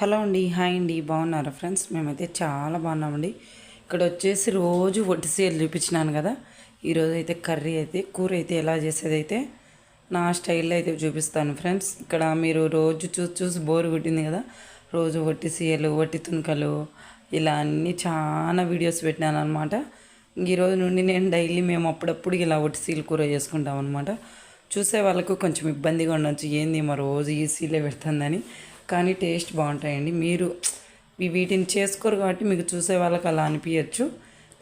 Hello అండి hi అండి బాగున్నారా ఫ్రెండ్స్? మేమైతే చాలా బాగున్నామండి. ఇక్కడ వచ్చేసి రోజు వడ్డీ చూపించినాను కదా. ఈరోజు అయితే కర్రీ అయితే కూర అయితే ఎలా చేసేదైతే నా స్టైల్లో అయితే చూపిస్తాను ఫ్రెండ్స్. ఇక్కడ మీరు రోజు చూసి చూసి బోర్ కొట్టింది కదా. రోజు వట్టి సీయలు వట్టి తునకలు ఇలా అన్నీ చాలా వీడియోస్ పెట్టినాను అనమాట ఈరోజు నుండి నేను డైలీ మేము అప్పుడప్పుడు ఇలా వట్టి సీలు కూర చేసుకుంటాం అనమాట చూసే వాళ్ళకు కొంచెం ఇబ్బందిగా ఉండొచ్చు. ఏంది మా రోజు ఈ సీలే పెడుతుందని. కానీ టేస్ట్ బాగుంటాయండి. మీరు వీటిని చేసుకోరు కాబట్టి మీకు చూసే వాళ్ళకి అలా అనిపించచ్చు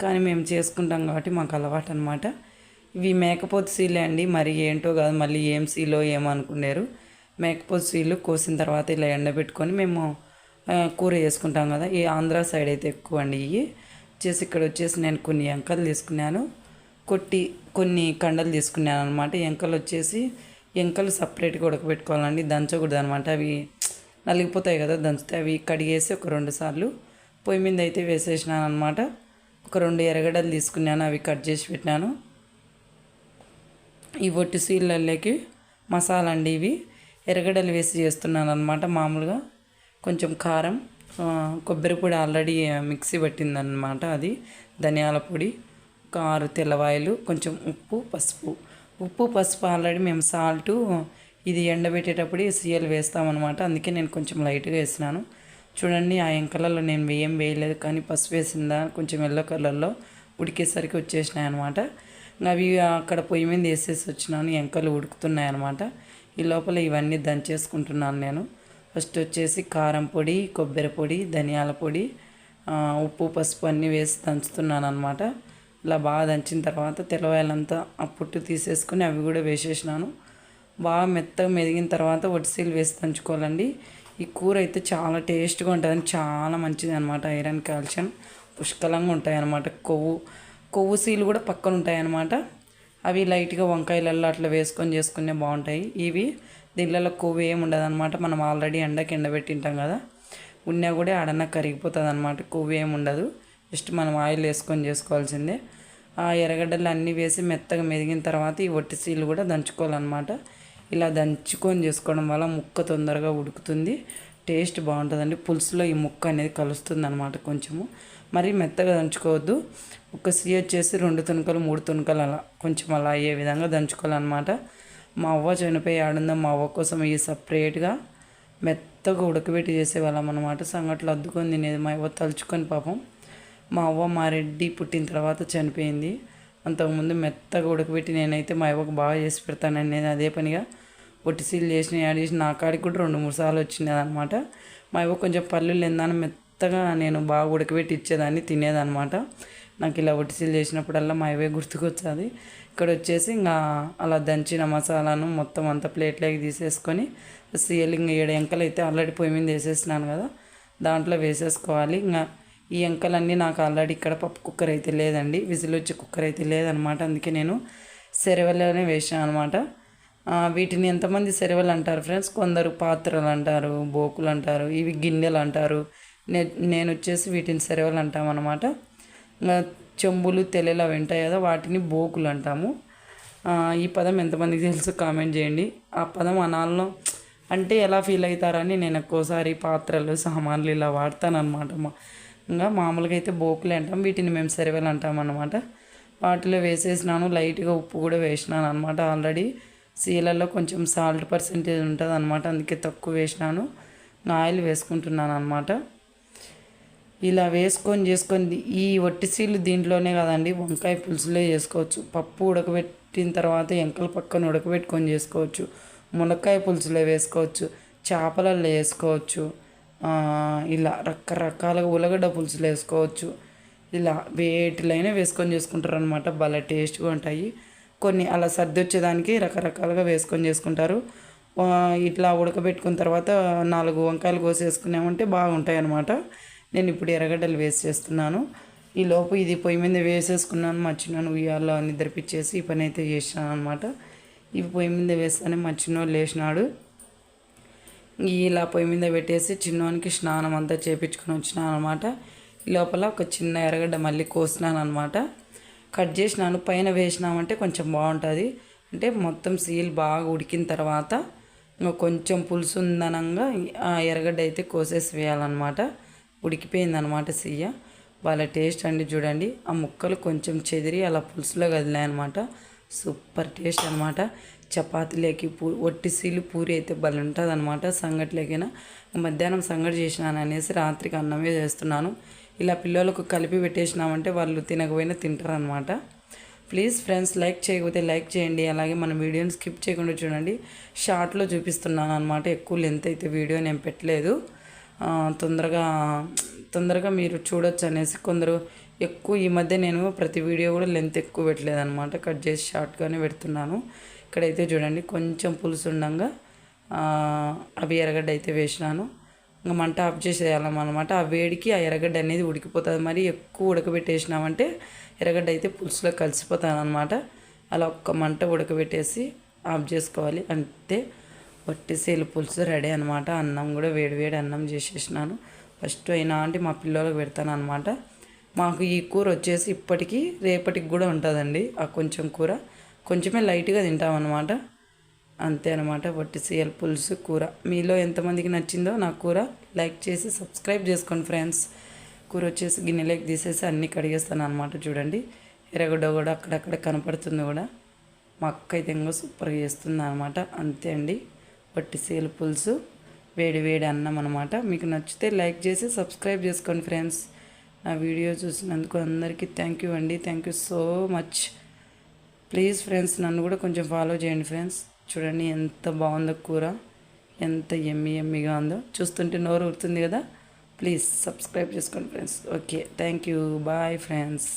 కానీ మేము చేసుకుంటాం కాబట్టి మాకు అలవాటు అనమాట ఇవి మేకపోతు సీలే అండి. మరి ఏంటో కాదు మళ్ళీ ఏం సీలో ఏమో మేకపోతు సీలు కోసిన తర్వాత ఇలా ఎండబెట్టుకొని మేము కూర చేసుకుంటాం కదా. ఈ ఆంధ్ర సైడ్ అయితే ఎక్కువ అండి ఇవి. వచ్చేసి ఇక్కడ వచ్చేసి నేను కొన్ని ఎంకలు తీసుకున్నాను. కొట్టి కొన్ని కండలు తీసుకున్నాను అనమాట ఎంకలు వచ్చేసి ఎంకలు సపరేట్గా ఉడకబెట్టుకోవాలండి. దంచకూడదు అనమాట అవి నలిగిపోతాయి కదా దంచితే అవి కడిగేసి ఒక రెండు సార్లు పొయ్యి మీద అయితే వేసేసినాను అనమాట ఒక రెండు ఎర్రగడ్డలు తీసుకున్నాను అవి కట్ చేసి పెట్టినాను. ఈ ఒట్టి సీళ్ళల్లోకి మసాలా అండి ఇవి. ఎర్రగడ్డలు వేసి చేస్తున్నాను అనమాట మామూలుగా. కొంచెం కారం కొబ్బరి పొడి ఆల్రెడీ మిక్సీ పట్టిందనమాట అది. ధనియాల పొడి ఒక ఆరు తెల్లవాయలు కొంచెం ఉప్పు పసుపు. ఉప్పు పసుపు ఆల్రెడీ మేము సాల్టు ఇది ఎండబెట్టేటప్పుడు ఈ సీఎల్ వేస్తామన్నమాట. అందుకే నేను కొంచెం లైట్గా వేసినాను. చూడండి ఆ ఎంకలలో నేను వేయం వేయలేదు. కానీ పసుపు వేసిందా కొంచెం ఎల్లో కలర్లో ఉడికేసరికి వచ్చేసినాయి అనమాట అవి అక్కడ పొయ్యి మీద వేసేసి వచ్చినాను. ఎంకలు ఉడుకుతున్నాయి అనమాట ఈ లోపల ఇవన్నీ దంచేసుకుంటున్నాను నేను. ఫస్ట్ వచ్చేసి కారం పొడి కొబ్బరి పొడి ధనియాల పొడి ఉప్పు పసుపు అన్నీ వేసి దంచుతున్నాను అనమాట ఇలా బాగా దంచిన తర్వాత తెల్లవాయలంతా ఆ పుట్టు తీసేసుకొని అవి కూడా వేసేసినాను. బాగా మెత్తగా మెదిగిన తర్వాత వడిసీలు వేసి దంచుకోవాలండి. ఈ కూర అయితే చాలా టేస్ట్గా ఉంటుందని చాలా మంచిది అనమాట ఐరన్ కాల్షియం పుష్కలంగా ఉంటాయి కొవ్వు కొవ్వు సీలు కూడా పక్కన ఉంటాయి అనమాట అవి లైట్గా వంకాయలలో అట్లా వేసుకొని చేసుకునే బాగుంటాయి. ఇవి దీళ్ళలో కొవ్వు ఏమి ఉండదు అనమాట మనం ఆల్రెడీ ఎండకి ఎండబెట్టింటాం కదా ఉన్నా కూడా ఆడన్నా కరిగిపోతుంది అనమాట కొవ్వు ఏమి ఉండదు జస్ట్ మనం ఆయిల్ వేసుకొని చేసుకోవాల్సిందే. ఆ ఎర్రగడ్డలు అన్నీ వేసి మెత్తగా మెదిగిన తర్వాత ఈ ఒట్టి సీలు కూడా దంచుకోవాలన్నమాట. ఇలా దంచుకొని చేసుకోవడం వల్ల ముక్క తొందరగా ఉడుకుతుంది. టేస్ట్ బాగుంటుందండి. పులుసులో ఈ ముక్క అనేది కలుస్తుంది అనమాట కొంచెము. మరి మెత్తగా దంచుకోవద్దు. ఒక సీ వచ్చేసి రెండు తునకలు మూడు తునకలు అలా కొంచెం అలా అయ్యే విధంగా దంచుకోవాలన్నమాట. మా అవ్వ చనిపోయి ఆడుందో మా అవ్వ కోసం ఈ సపరేట్గా మెత్తగా ఉడకబెట్టి చేసేవాళ్ళం అనమాట సంగట్లు అద్దుకొని తినేది మా అవ్వ తలుచుకొని పాపం. మా అవ్వ మా రెడ్డి పుట్టిన తర్వాత చనిపోయింది. అంతకుముందు మెత్తగా ఉడకబెట్టి నేనైతే మా అవ్వకు బాగా చేసి పెడతానని నేను అదే పనిగా పొట్టిసీలు చేసిన యాడ్ చేసి నా కాడికి కూడా రెండు మూడు సార్లు వచ్చినది అనమాట మా అవ్వ కొంచెం పల్లీలు ఎందని మెత్తగా నేను బాగా ఉడకబెట్టి ఇచ్చేదాన్ని తినేదనమాట నాకు ఇలా ఒట్టిసీలు చేసినప్పుడల్లా మా అవే గుర్తుకొచ్చేది. ఇక్కడ వచ్చేసి ఇంకా అలా దంచిన మసాలాను మొత్తం అంతా ప్లేట్లోకి తీసేసుకొని సీలింగ్ ఇంకా ఏడు ఎంకలు అయితే ఆల్రెడీ పొయ్యి మీద వేసేసినాను కదా దాంట్లో వేసేసుకోవాలి. ఇంకా ఈ ఎంకలన్నీ నాకు ఆల్రెడీ ఇక్కడ పప్పు కుక్కర్ అయితే లేదండి. విజిల్ వచ్చే కుక్కర్ అయితే లేదనమాట. అందుకే నేను సెరవలోనే వేసాను అనమాట. వీటిని ఎంతమంది సెరవలు అంటారు ఫ్రెండ్స్? కొందరు పాత్రలు అంటారు బోకులు అంటారు ఇవి గిన్నెలు అంటారు. నే నేను వచ్చేసి వీటిని సెరవలు అంటామన్నమాట చెంబులు తెలియలు అవి ఉంటాయి కదా వాటిని బోకులు అంటాము. ఈ పదం ఎంతమందికి తెలుసు కామెంట్ చేయండి. ఆ పదం అనాల్లో అంటే ఎలా ఫీల్ అవుతారని నేను ఒక్కోసారి పాత్రలు సామాన్లు ఇలా వాడతాను అనమాట ఇంకా మామూలుగా అయితే బోకులు అంటాం. వీటిని మేము సెరవలు అంటాం అనమాట వాటిలో వేసేసినాను. లైట్గా ఉప్పు కూడా వేసినాను అనమాట ఆల్రెడీ. సీలలో కొంచెం సాల్ట్ పర్సెంటేజ్ ఉంటుంది అనమాట అందుకే తక్కువ వేసినాను. ఆయిల్ వేసుకుంటున్నాను అనమాట ఇలా వేసుకొని చేసుకొని ఈ వట్టిసీలు దీంట్లోనే కదండి. వంకాయ పులుసులో చేసుకోవచ్చు. పప్పు ఉడకబెట్టిన తర్వాత ఎంకల పక్కన ఉడకబెట్టుకొని చేసుకోవచ్చు. మునక్కాయ పులుసులో వేసుకోవచ్చు. చేపలలో వేసుకోవచ్చు. ఇలా రకరకాలుగా ఉలగడ్డ పులుసులు వేసుకోవచ్చు. ఇలా వేటిలైనా వేసుకొని చేసుకుంటారు అనమాట భలే టేస్ట్గా ఉంటాయి. కొన్ని అలా సర్ది వచ్చేదానికి రకరకాలుగా వేసుకొని చేసుకుంటారు. ఇట్లా ఉడకబెట్టుకున్న తర్వాత నాలుగు వంకాయలు కోసేసుకున్నామంటే బాగుంటాయి అనమాట నేను ఇప్పుడు ఎర్రగడ్డలు వేసి చేస్తున్నాను. ఈ లోపు ఇది పొయ్యి మీద వేసేసుకున్నాను. మర్చినాను ఉయ్యాలో నిద్రపిచ్చేసి ఈ పని అయితే చేసినాను అనమాట ఇవి పొయ్యి మీద వేస్తానే మా చిన్నోళ్ళు లేచినాడు. ఇలా పొయ్యి మీద పెట్టేసి చిన్నోనికి స్నానం అంతా చేపించుకొని వచ్చినాను అనమాట ఈ లోపల ఒక చిన్న ఎర్రగడ్డ మళ్ళీ కోసినాను అనమాట కట్ చేసినాను పైన వేసినామంటే కొంచెం బాగుంటుంది. అంటే మొత్తం సీల్ బాగా ఉడికిన తర్వాత కొంచెం పులుసు ఉందనంగా ఆ ఎర్రగడ్డ అయితే కోసేసి వేయాలన్నమాట. ఉడికిపోయిందనమాట సియ్య వాళ్ళ టేస్ట్ అండి చూడండి. ఆ ముక్కలు కొంచెం చెదిరి అలా పులుసులో కదిలాయన్నమాట సూపర్ టేస్ట్ అనమాట చపాతీలేకి పూ ఒట్టి సీలు పూరి అయితే భలే ఉంటుంది అనమాట సంగటిలోకైనా మధ్యాహ్నం సంగటి చేసినాను అనేసి రాత్రికి అన్నమే చేస్తున్నాను. ఇలా పిల్లలకు కలిపి పెట్టేసినామంటే వాళ్ళు తినకపోయినా తింటారనమాట ప్లీజ్ ఫ్రెండ్స్ లైక్ చేయకపోతే లైక్ చేయండి. అలాగే మన వీడియోని స్కిప్ చేయకుండా చూడండి. షార్ట్లో చూపిస్తున్నాను అనమాట ఎక్కువ లెంత్ అయితే వీడియో నేను పెట్టలేదు. తొందరగా తొందరగా మీరు చూడొచ్చు అనేసి కొందరు ఎక్కువ ఈ మధ్య నేను ప్రతి వీడియో కూడా లెంత్ ఎక్కువ పెట్టలేదు అనమాట కట్ చేసి షార్ట్గానే పెడుతున్నాను. ఇక్కడైతే చూడండి కొంచెం పులుసు ఉండంగా అవి ఎర్రగడ్డ అయితే వేసినాను. ఇంకా మంట ఆఫ్ చేసేయాలన్నమాట. ఆ వేడికి ఆ ఎర్రగడ్డ అనేది ఉడికిపోతుంది. మరి ఎక్కువ ఉడకబెట్టేసినామంటే ఎర్రగడ్డ అయితే పులుసులో కలిసిపోతాను అనమాట అలా ఒక్క మంట ఉడకబెట్టేసి ఆఫ్ చేసుకోవాలి. అంతే వట్టిసేలు పులుసు రెడీ అనమాట అన్నం కూడా వేడి వేడి అన్నం చేసేసినాను. ఫస్ట్ అయినా అంటే మా పిల్లలకు పెడతాను అనమాట మాకు ఈ కూర వచ్చేసి ఇప్పటికీ రేపటికి కూడా ఉంటుందండి. ఆ కొంచెం కూర. కొంచెమే లైట్గా తింటామన్నమాట. అంతే అనమాట వట్టి పులుసు కూర. మీలో ఎంతమందికి నచ్చిందో నా కూర లైక్ చేసి సబ్స్క్రైబ్ చేసుకోండి ఫ్రెండ్స్. కూర వచ్చేసి గిన్నెలోకి తీసేసి అన్నీ కడిగేస్తాను అనమాట చూడండి. ఎర్రగడ్డ కూడా అక్కడక్కడ కనపడుతుంది కూడా. మా అక్క అయితే ఇంకో సూపర్గా చేస్తుంది అనమాట అంతే అండి. వట్టి పులుసు వేడి వేడి అన్నం అనమాట మీకు నచ్చితే లైక్ చేసి సబ్స్క్రైబ్ చేసుకోండి ఫ్రెండ్స్. నా వీడియో చూసినందుకు అందరికీ థ్యాంక్ యూ అండి. Thank you so much. Please friends నన్ను కూడా కొంచెం ఫాలో చేయండి ఫ్రెండ్స్. చూడండి ఎంత బాగుందో కూర ఎంత ఎమ్మి ఎమ్మిగా ఉందో. చూస్తుంటే నోరు ఊరుతుంది కదా. ప్లీజ్ సబ్స్క్రైబ్ చేసుకోండి friends. Okay thank you. Bye friends.